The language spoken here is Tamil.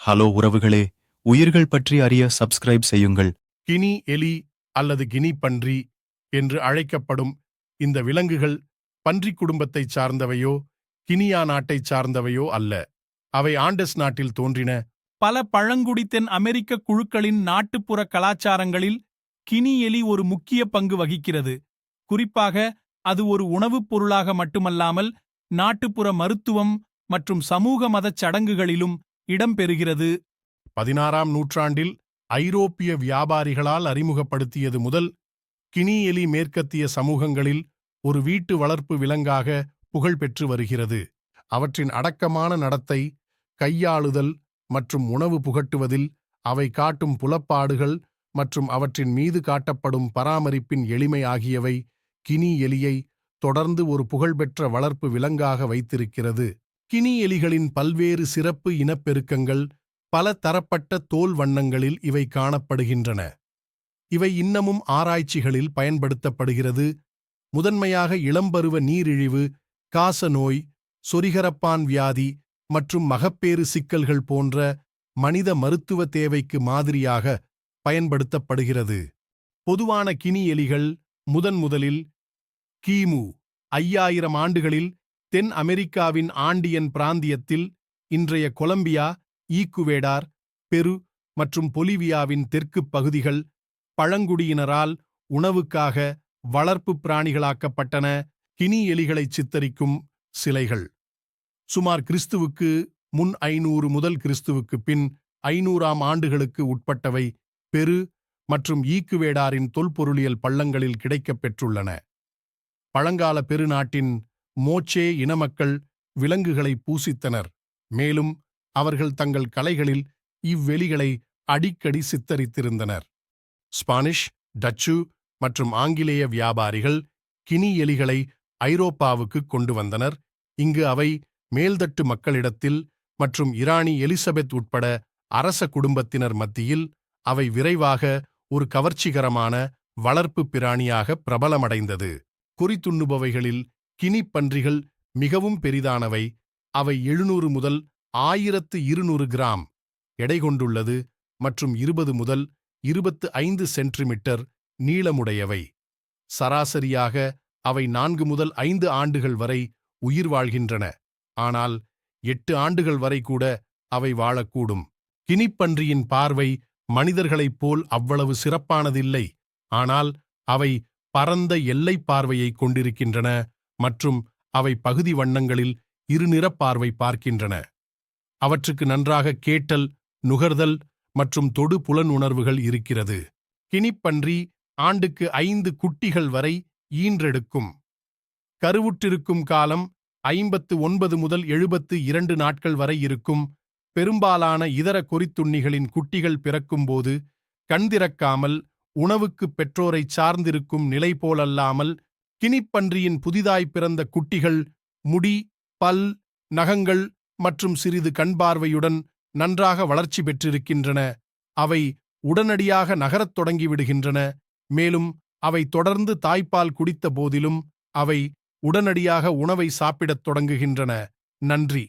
ஹலோ உறவுகளே உயிர்கள் பற்றி அறிய சப்ஸ்கிரைப் செய்யுங்கள். கினி எலி அல்லது கினி பன்றி என்று அழைக்கப்படும் இந்த விலங்குகள் பன்றிக் குடும்பத்தைச் சார்ந்தவையோ கினியா நாட்டைச் சார்ந்தவையோ அல்ல. அவை ஆண்டஸ் நாட்டில் தோன்றின. பல பழங்குடி தென் அமெரிக்க குழுக்களின் நாட்டுப்புற கலாச்சாரங்களில் கினி எலி ஒரு முக்கிய பங்கு வகிக்கிறது. குறிப்பாக அது ஒரு உணவுப் பொருளாக மட்டுமல்லாமல் நாட்டுப்புற மருத்துவம் மற்றும் சமூக மதச் சடங்குகளிலும் இடம்பெறுகிறது. பதினாறாம் நூற்றாண்டில் ஐரோப்பிய வியாபாரிகளால் அறிமுகப்படுத்தியது முதல் கினியெலி மேற்கத்திய சமூகங்களில் ஒரு வீட்டு வளர்ப்பு விலங்காக புகழ்பெற்று வருகிறது. அவற்றின் அடக்கமான நடத்தை கையாளுதல் மற்றும் உணவு புகட்டுவதில் அவை காட்டும் புலப்பாடுகள் மற்றும் அவற்றின் மீது காட்டப்படும் பராமரிப்பின் எளிமை ஆகியவை கினி எலியை தொடர்ந்து ஒரு புகழ்பெற்ற வளர்ப்பு விலங்காக வைத்திருக்கிறது. கினி எலிகளின் பல்வேறு சிறப்பு இனப்பெருக்கங்கள் பல தரப்பட்ட தோல் வண்ணங்களில் இவை காணப்படுகின்றன. இவை இன்னமும் ஆராய்ச்சிகளில் பயன்படுத்தப்படுகிறது. முதன்மையாக இளம்பருவ நீரிழிவு காசநோய் சொரிகரப்பான் வியாதி மற்றும் மகப்பேறு சிக்கல்கள் போன்ற மனித மருத்துவ தேவைக்கு மாதிரியாக பயன்படுத்தப்படுகிறது. பொதுவான கினி எலிகள் முதன் முதலில் கிமு ஐயாயிரம் ஆண்டுகளில் தென் அமெரிக்காவின் ஆண்டியன் பிராந்தியத்தில் இன்றைய கொலம்பியா ஈக்குவேடார் பெரு மற்றும் பொலிவியாவின் தெற்குப் பகுதிகள் பழங்குடியினரால் உணவுக்காக வளர்ப்புப் பிராணிகளாக்கப்பட்டன. கினி எலிகளைச் சித்தரிக்கும் சிலைகள். சுமார் கிறிஸ்துவுக்கு முன் ஐநூறு முதல் கிறிஸ்துவுக்கு பின் ஐநூறாம் ஆண்டுகளுக்கு உட்பட்டவை பெரு மற்றும் ஈக்குவேடாரின் தொல்பொருளியல் பள்ளங்களில் கிடைக்கப் பெற்றுள்ளன பழங்கால பெருநாட்டின் மோச்சே இனமக்கள் விலங்குகளை பூசித்தனர். மேலும் அவர்கள் தங்கள் கலைகளில் இவ்வெளிகளை அடிக்கடி சித்தரித்திருந்தனர். ஸ்பானிஷ் டச்சு மற்றும் ஆங்கிலேய வியாபாரிகள் கினி எலிகளை ஐரோப்பாவுக்கு கொண்டு வந்தனர். இங்கு அவை மேல்தட்டு மக்களிடத்தில் மற்றும் இராணி எலிசபெத் உட்பட அரச குடும்பத்தினர் மத்தியில் அவை விரைவாக ஒரு கவர்ச்சிகரமான வளர்ப்பு பிராணியாக பிரபலமடைந்தது. குறித்துண்ணுபவைகளில் கினிப் பன்றிகள் மிகவும் பெரிதானவை. அவை எழுநூறு முதல் ஆயிரத்து இருநூறு கிராம். எடை கொண்டுள்ளது மற்றும் இருபது முதல் இருபத்து ஐந்து சென்டிமீட்டர் நீளமுடையவை. சராசரியாக அவை நான்கு முதல் ஐந்து ஆண்டுகள் வரை உயிர் வாழ்கின்றன. ஆனால் எட்டு ஆண்டுகள் வரை கூட அவை வாழக்கூடும். கினிப்பன்றியின் பார்வை மனிதர்களைப் போல் அவ்வளவு சிறப்பானதில்லை. ஆனால் அவை பரந்த எல்லைப் பார்வையை கொண்டிருக்கின்றன. மற்றும் அவை பகுதி வண்ணங்களில் இருநிறப் பார்வை பார்க்கின்றன. அவற்றுக்கு நன்றாக கேட்டல் நுகர்தல் மற்றும் தொடு புலன் உணர்வுகள் இருக்கிறது. கினிப்பன்றி ஆண்டுக்கு ஐந்து குட்டிகள் வரை ஈன்றெடுக்கும். கருவுற்றிருக்கும் காலம் ஐம்பத்து ஒன்பது முதல் எழுபத்து இரண்டு நாட்கள் வரை இருக்கும். பெரும்பாலான இதர கொறித்துண்ணிகளின் குட்டிகள் பிறக்கும்போது கண்திறக்காமல் உணவுக்கு பெற்றோரைச் சார்ந்திருக்கும் நிலை போலல்லாமல் கினிப்பன்றியின் புதிதாய் பிறந்த குட்டிகள் முடி பல் நகங்கள் மற்றும் சிறிது கண்பார்வையுடன் நன்றாக வளர்ச்சி பெற்றிருக்கின்றன. அவை உடனடியாக நகரத் தொடங்கிவிடுகின்றன. மேலும் அவை தொடர்ந்து தாய்ப்பால் குடித்த போதிலும் அவை உடனடியாக உணவை சாப்பிடத் தொடங்குகின்றன. நன்றி.